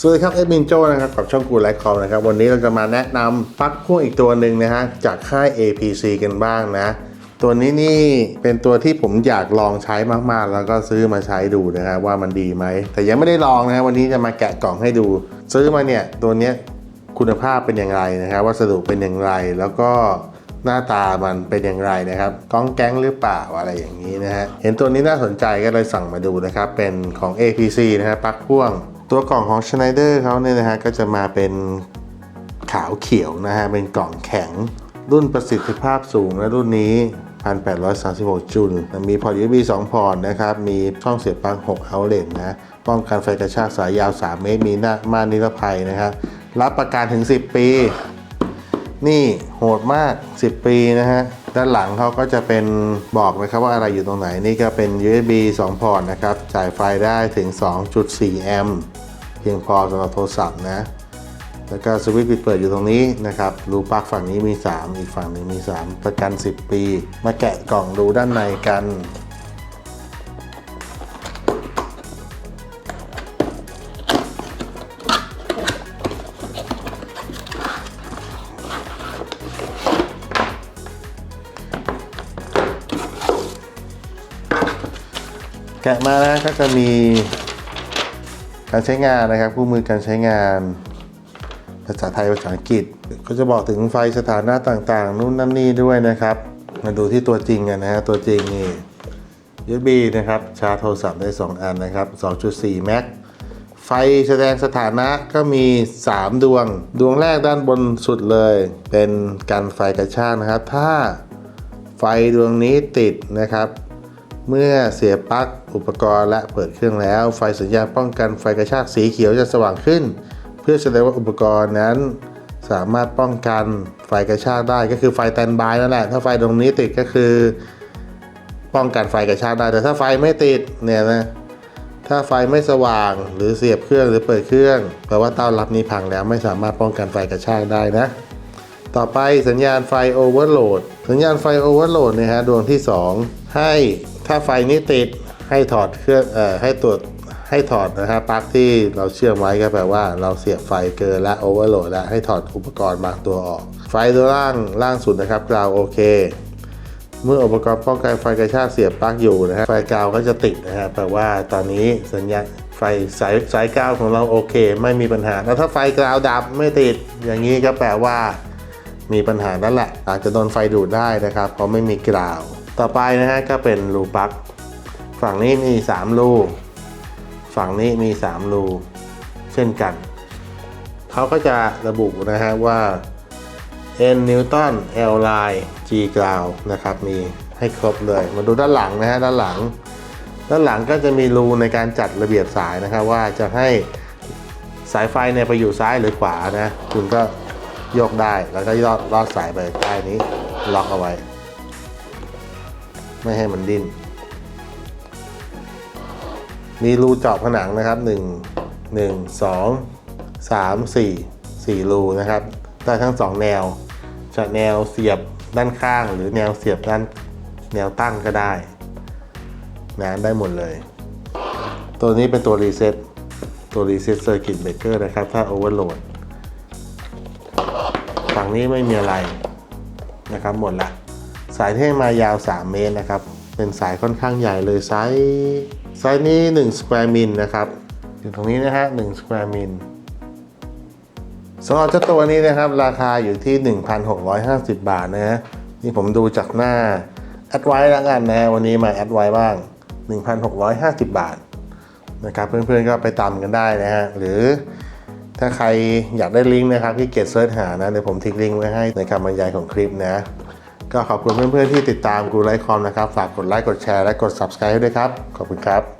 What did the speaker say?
สวัสดีครับเอ็ดมินโจนะครับกับช่องกูไลฟ์คอมนะครับวันนี้เราจะมาแนะนำปลั๊กพ่วงอีกตัวหนึ่งนะฮะจากค่าย APC กันบ้างนะ ตัวนี้นี่เป็นตัวที่ผมอยากลองใช้มากๆ แล้วก็ซื้อมาใช้ดูนะฮะว่ามันดีไหม แต่ยังไม่ได้ลองนะฮะวันนี้จะมาแกะกล่องให้ดู ซื้อมาเนี่ยตัวนี้คุณภาพเป็นอย่างไรนะครับวัสดุเป็นอย่างไรแล้วก็ หน้าตามันเป็นอย่างไรนะครับก้องแก๊งหรือเปล่าอะไรอย่างนี้นะฮะเห็นตัวนี้น่าสนใจก็เลยสั่งมาดูนะครับเป็นของ APC นะฮะปลั๊กพ่วง ตัวกล่องของ Schneider เขาเนี่ยนะฮะก็จะมาเป็นขาวเขียวนะฮะเป็นกล่องแข็ง รุ่นประสิทธิภาพสูงและรุ่นนี้ 1836 จุล มีพอร์ต USB 2 พอร์ตนะครับ มีช่องเสียบปลั๊ก6 outlet นะ ป้องกันไฟกระชากสายยาว 3 เมตร มีหน้าม่านนิรภัยนะครับ รับประกันถึง 10 ปี นี่โหดมาก 10 ปีนะฮะ ด้านหลังเขาก็จะเป็นบอกนะครับว่าอะไรอยู่ตรงไหน นี่ก็เป็น USB 2 พอร์ตนะครับ จ่ายไฟได้ถึง 2.4 แอมป์เพียงพอสำหรับโทรศัพท์นะ แล้วก็สวิตช์ปิดเปิดอยู่ตรงนี้นะครับ รูปลักฝั่งนี้มี 3 อีกฝั่งนึงมี 3 ประกัน 10 ปี มาแกะกล่องดูด้านในกัน กะมานะก็จะมีการใช้งานนะครับคู่มือการใช้งาน ภาษาไทยภาษาอังกฤษ ก็จะบอกถึงไฟสถานะต่างๆ นู่นนั่นนี่ด้วยนะครับ มาดูที่ตัวจริงกันนะฮะตัวจริงนี่ USB นะครับชาร์จโทรศัพท์ได้ 2 อันนะครับ 2.4 แม็กไฟแสดงสถานะก็มี 3 ดวง ดวงแรกด้านบนสุดเลย เป็นกันไฟกระชากนะครับ ถ้าไฟดวงนี้ติดนะครับ เมื่อเสียบปลั๊กอุปกรณ์และเปิดเครื่องแล้ว ไฟสัญญาณป้องกันไฟกระชากสีเขียวจะสว่างขึ้น เพื่อแสดงว่าอุปกรณ์นั้น สามารถป้องกันไฟกระชากได้ก็คือไฟแตนบายนั่นแหละถ้าไฟตรงนี้ติดก็คือ ป้องกันไฟกระชากได้ แต่ถ้าไฟไม่ติดเนี่ยนะถ้าไฟไม่สว่างหรือเสียบเครื่องหรือเปิดเครื่องแปลว่าเต้ารับนี้พังแล้วไม่สามารถป้องกันไฟกระชากได้นะ ต่อไปสัญญาณไฟโอเวอร์โหลดสัญญาณไฟโอเวอร์โหลดนะฮะดวงที่ 2 ให้ ถ้าไฟนี้ติดให้ถอดเครื่องเอ่อให้ตรวจให้ถอดนะฮะปลั๊กที่เราเชื่อมไว้ก็แปลว่าเราเสียบไฟเกินและโอเวอร์โหลดแล้วให้ถอดอุปกรณ์บางตัวออก ไฟตัวล่างล่างสุดนะครับกราวโอเค เมื่ออุปกรณ์ป้องกันไฟกระชากเสียบปลั๊กอยู่นะฮะไฟกาวก็จะติดนะฮะแปลว่าตอนนี้สัญญาณไฟสายสายกาวของเราโอเค ไม่มีปัญหาแล้วถ้าไฟกาวดับไม่ติด อย่างนี้ก็แปลว่า มีปัญหานั่นแหละอาจจะโดนไฟดูดได้นะครับ เพราะไม่มีกราว ต่อไปนะฮะก็เป็นรูปลั๊กฝั่งนี้มี 3 รู ฝั่งนี้มี 3 รู เช่นกัน เขาก็จะระบุนะฮะว่า N นิวตัน L ไลน์ G กราวนะครับ มีให้ครบเลย มาดูด้านหลังนะฮะด้านหลัง ด้านหลังก็จะมีรูในการจัดระเบียบสายนะครับ ว่าจะให้สายไฟเนี่ยไปอยู่ซ้ายหรือขวานะ คุณก็โยกได้แล้วก็ยอดลอดสายไปใต้นี้ล็อกเอาไว้ ไม่ให้มันดิ้น มีรูเจาะผนังนะครับ1 1 2 3 4 4 รูนะครับ ได้ทั้ง 2 แนว จะแนวเสียบด้านข้างหรือแนวเสียบด้านแนวตั้งก็ได้นะได้หมดเลย ตัวนี้เป็นตัวรีเซ็ตตัวรีเซ็ตเซอร์กิตเบรกเกอร์นะครับ ถ้าโอเวอร์โหลดฝั่งนี้ไม่มีอะไรนะครับหมดละ สายที่ให้มายาว 3 เมตรนะครับ เป็นสายค่อนข้างใหญ่เลยไซส์ไซส์นี้1 square min นะครับอยู่ตรงนี้นะฮะ1 square min สำหรับเจ้าตัวนี้นะครับ ราคาอยู่ที่ 1,650 บาทนะฮะนี่ผมดูจากหน้าแอดไว้แล้วกันนะฮะวันนี้มาแอดไว้บ้าง 1,650 บาทนะครับเพื่อนๆก็ไปตามกันได้นะฮะหรือถ้าใครอยากได้ลิงก์นะครับที่เกตเซิร์ชหานะเดี๋ยวผมทิ้งลิงก์ไว้ให้ในคำบรรยายของคลิปนะ ก็ขอบคุณเพื่อนๆที่ติดตามกูไลฟ์คอมนะครับ ฝากกดไลค์กดแชร์และกด subscribe ให้ด้วยครับ ขอบคุณครับ